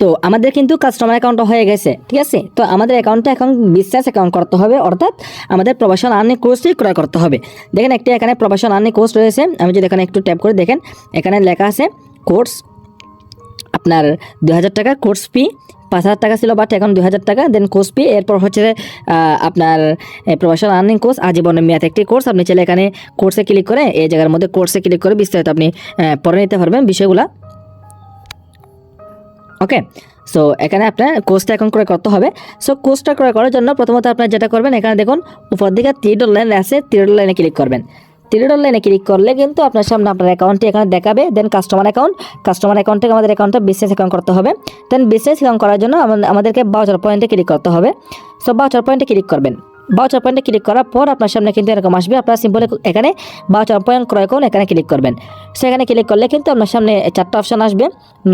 তো আমাদের কিন্তু কাস্টমার অ্যাকাউন্ট হয়ে গেছে, ঠিক আছে? তো আমাদের অ্যাকাউন্টটা এখন বিশ্বাস অ্যাকাউন্ট করতে হবে, অর্থাৎ আমাদের প্রবাসন আর্নিং কোর্সটি ক্রয় করতে হবে। দেখেন একটি এখানে প্রবাসন আর্নিং কোর্স রয়েছে, আমি যদি এখানে একটু ট্যাপ করে দেখেন, এখানে লেখা আছে কোর্স আপনার দু হাজার টাকা কোর্স ফি পাঁচ হাজার টাকা ছিল বাট এখন দু হাজার টাকা দেন কোর্স ফি এরপর হচ্ছে আপনার প্রফেশনাল আর্নিং কোর্স আজীবনের মেয়াদ একটি কোর্স আপনি চাইলে এখানে কোর্সে ক্লিক করে, এই জায়গার মধ্যে কোর্সে ক্লিক করে বিস্তারিত আপনি পড়ে নিতে পারবেন বিষয়গুলা। ওকে সো এখানে আপনার কোর্সটা এখন ক্রয় করতে হবে। সো কোর্সটা ক্রয় করার জন্য প্রথমত আপনার যেটা করবেন, এখানে দেখুন, উপর দিকে থ্রি লাইন আছে থ্রি লাইনে ক্লিক করবেন। থ্রি লাইনে ক্লিক করলে কিন্তু আপনার সামনে আপনার অ্যাকাউন্টটি এখানে দেখাবে then customer account customer account থেকে আমাদের অ্যাকাউন্টটা বিজনেস অ্যাকাউন্ট করতে হবে। দেন বিজনেস অ্যাকাউন্ট করার জন্য আমাদের- আমাদেরকে বাউচার পয়েন্টে ক্লিক করতে হবে। সো বাউচার পয়েন্টে ক্লিক করবেন। বাউচার পয়েন্টে ক্লিক করার পর আপনার সামনে কিন্তু এরকম আসবে। আপনার সিম্পল এখানে বাউচার পয়েন্ট ক্রয় করুন, এখানে ক্লিক করবেন। সেখানে ক্লিক করলে কিন্তু আপনার সামনে চারটা অপশন আসবে।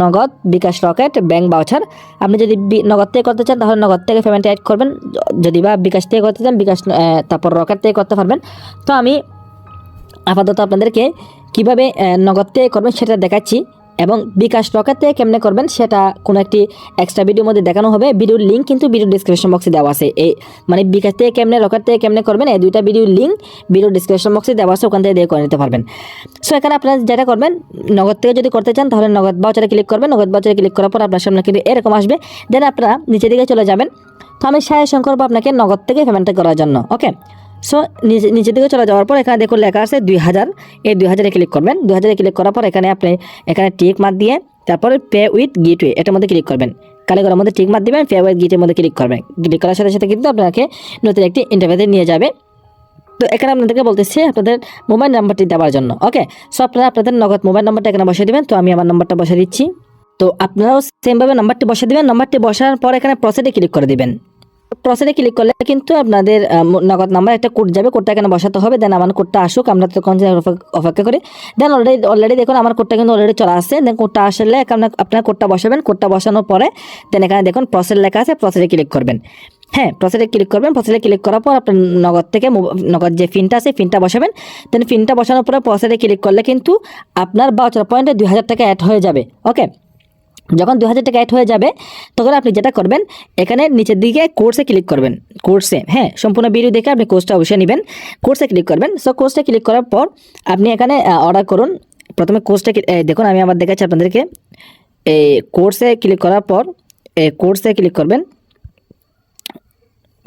নগদ, বিকাশ রকেট ব্যাংক বাউচার আপনি যদি নগদ থেকে করতে চান তাহলে নগদ থেকে পেমেন্ট অ্যাড করবেন। যদি বা বিকাশ থেকে করতে চান, বিকাশ তারপর রকেট থেকে করতে পারবেন। তো আমি আপাতত আপনাদেরকে কীভাবে নগদ থেকে করবেন সেটা দেখাচ্ছি। এবং বিকাশ থেকে কেমনে করবেন সেটা কোনো একটি এক্সট্রা ভিডিওর মধ্যে দেখানো হবে। ভিডিওর লিঙ্ক কিন্তু ভিডিও ডিসক্রিপশন বক্সে দেওয়া আছে। এই মানে বিকাশ থেকে কেমনে, রকেট থেকে কেমনে করবেন, এই দুইটা ভিডিওর লিঙ্ক ভিডিও ডিসক্রিপশন বক্সে দেওয়া আছে, ওখান থেকে দিয়ে করে নিতে পারবেন। সো এখানে আপনারা যেটা করবেন, নগদ থেকে যদি করতে চান, তাহলে নগদ বাউচারে ক্লিক করবেন। নগদ বাউচারে ক্লিক করার পর আপনার সামনে কিন্তু এরকম আসবে। দেন আপনারা নিচের দিকে চলে যাবেন। তো আমি সাজেশন করব আপনাকে নগদ থেকে পেমেন্টটা করার জন্য। ওকে সো নিচে নিচের দিকে চলে যাওয়ার পর এখানে দেখুন লেখা আছে দুই হাজার। এই দুই হাজারে ক্লিক করবেন। দুই হাজারে ক্লিক করার পর এখানে আপনি এখানে টিক মার্ক দিয়ে তারপরে পে উইথ গিটওয়ে এটার মধ্যে ক্লিক করবেন। কালীগড়ের মধ্যে টিক মার দিবেন পে উইথ গিটের মধ্যে ক্লিক করবেন। ক্লিক করার সাথে সাথে কিন্তু আপনাকে নতুন একটি ইন্টারভিউতে নিয়ে যাবে। তো এখানে আপনাদেরকে বলতেছি আপনাদের মোবাইল নাম্বারটি দেওয়ার জন্য। ওকে সো আপনারা আপনাদের নগদ মোবাইল নাম্বারটা এখানে বসিয়ে দেবেন। তো আমি আমার নাম্বারটা বসিয়ে দিচ্ছি। তো আপনারাও সেমভাবে নাম্বারটি বসিয়ে দেবেন। নাম্বারটি বসার পর এখানে প্রসেসে ক্লিক করে দিবেন। প্রসেসে ক্লিক করলে কিন্তু আপনাদের নগদ নাম্বার একটা কোড যাবে। কোডটা এখানে বসাতে হবে। দেন আমার কোডটা আসুক। আমরা তখন অপেক্ষা- করি। দেন অলরেডি অলরেডি দেখুন আমার কোডটা কিন্তু অলরেডি চলে আসছে। দেন কোডটা আসলে আপনার কোডটা বসাবেন। কোডটা বসানোর পরে দেন এখানে দেখুন প্রসেস লেখা আছে প্রসেসে ক্লিক করবেন। হ্যাঁ প্রসেসে ক্লিক করবেন। প্রসেসে ক্লিক করার পর আপনার নগদ থেকে নগদ যে ফিনটা আছে ফিনটা বসাবেন। দেন ফিনটা বসানোর পরে প্রসেসে ক্লিক করলে কিন্তু আপনার বাউচার পয়েন্টে দুই হাজার টাকা অ্যাড হয়ে যাবে। ওকে যখন দু হাজার টাকা অ্যাড হয়ে যাবে, তখন আপনি যেটা করবেন, এখানে নিচের দিকে কোর্সে ক্লিক করবেন। কোর্সে হ্যাঁ সম্পূর্ণ ভিডিও দেখে আপনি কোর্সটা অবশ্যই নেবেন। কোর্সে ক্লিক করবেন। সো কোর্সে ক্লিক করার পর আপনি এখানে অর্ডার করুন। প্রথমে কোর্সটা দেখুন, আমি আমার দেখাচ্ছি আপনাদেরকে। এই কোর্সে ক্লিক করার পর কোর্সে ক্লিক করবেন।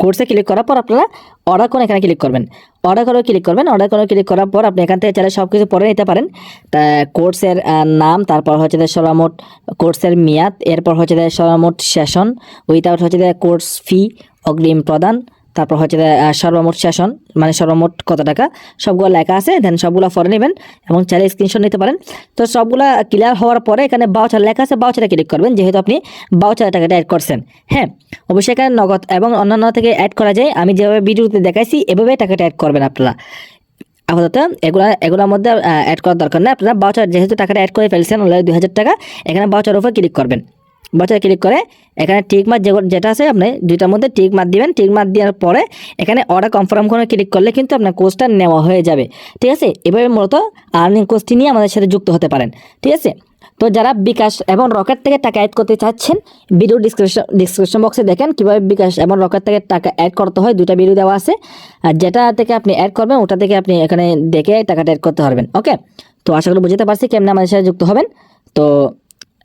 কোর্সে ক্লিক করার পর আপনারা অর্ডার করে এখানে ক্লিক করবেন। অর্ডার করে ক্লিক করবেন। অর্ডার করে ক্লিক করার পর আপনি এখান থেকে চাইলে সব কিছু পরে নিতে পারেন। তা কোর্সের নাম, তারপর হচ্ছে যে সর্বমোট কোর্সের মেয়াদ, এরপর হচ্ছে যে সর্বমোট সেশন উইথাউট হচ্ছে যে কোর্স ফি অগ্রিম প্রদান। তারপর হচ্ছে সর্বমোট সেশন মানে সর্বমোট কত টাকা, সবগুলো লেখা আছে দেন সবগুলো ফরে নেবেন এবং চাইলে স্ক্রিনশট নিতে পারেন। তো সবগুলা ক্লিয়ার হওয়ার পরে এখানে বাউচার লেখা আছে বাউচারে ক্লিক করবেন, যেহেতু আপনি বাউচার টাকাটা অ্যাড করছেন। হ্যাঁ অবশ্যই এখানে নগদ এবং অন্যান্য থেকে অ্যাড করা যায়। আমি যেভাবে ভিডিওতে দেখাইছি, এভাবে টাকাটা অ্যাড করবেন আপনারা। আপাতত এগুলা, এগুলোর মধ্যে অ্যাড করার দরকার নেই। আপনারা বাউচার যেহেতু টাকাটা অ্যাড করে ফেলছেন, অলরেডি দুই হাজার টাকা, এখানে বাউচার উপর ক্লিক করবেন। বাউচার ক্লিক করে, এখানে টিক মার্ক যেটা আছে আপনি দুইটার মধ্যে টিক মার্ক দিবেন। টিক মার্ক দেওয়ার পরে এখানে অর্ডার কনফার্ম করে ক্লিক করলে কিন্তু আপনার কোর্সটা নেওয়া হয়ে যাবে। ঠিক আছে? এভাবে মূলত আর্নিং কোর্সটি নিয়ে আমাদের সাথে যুক্ত হতে পারেন। ঠিক আছে? তো যারা বিকাশ এবং রকেট থেকে টাকা অ্যাড করতে চাচ্ছেন ভিডিও ডিসক্রিপশন ডিসক্রিপশন বক্সে দেখেন কীভাবে বিকাশ এবং রকেট থেকে টাকা অ্যাড করতে হয়। দুইটা ভিডিও দেওয়া আছে। আর যেটা থেকে আপনি অ্যাড করবেন, ওটা থেকে আপনি এখানে দেখে টাকাটা অ্যাড করতে পারবেন। ওকে তো আশা করি বুঝতে পারছি কেমন আমাদের সাথে যুক্ত হবেন। তো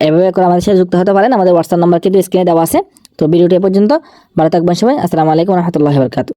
এভাবে করে আমাদের সাথে যুক্ত হতে পারেন। আমাদের হোয়াটসঅ্যাপ নাম্বার কিন্তু স্ক্রিনে দেওয়া আছে। তো ভিডিওটি পর্যন্ত। ভালো থাকবেন সবাই। আসসালামু আলাইকুম রহমতুল্লাহ বরকাত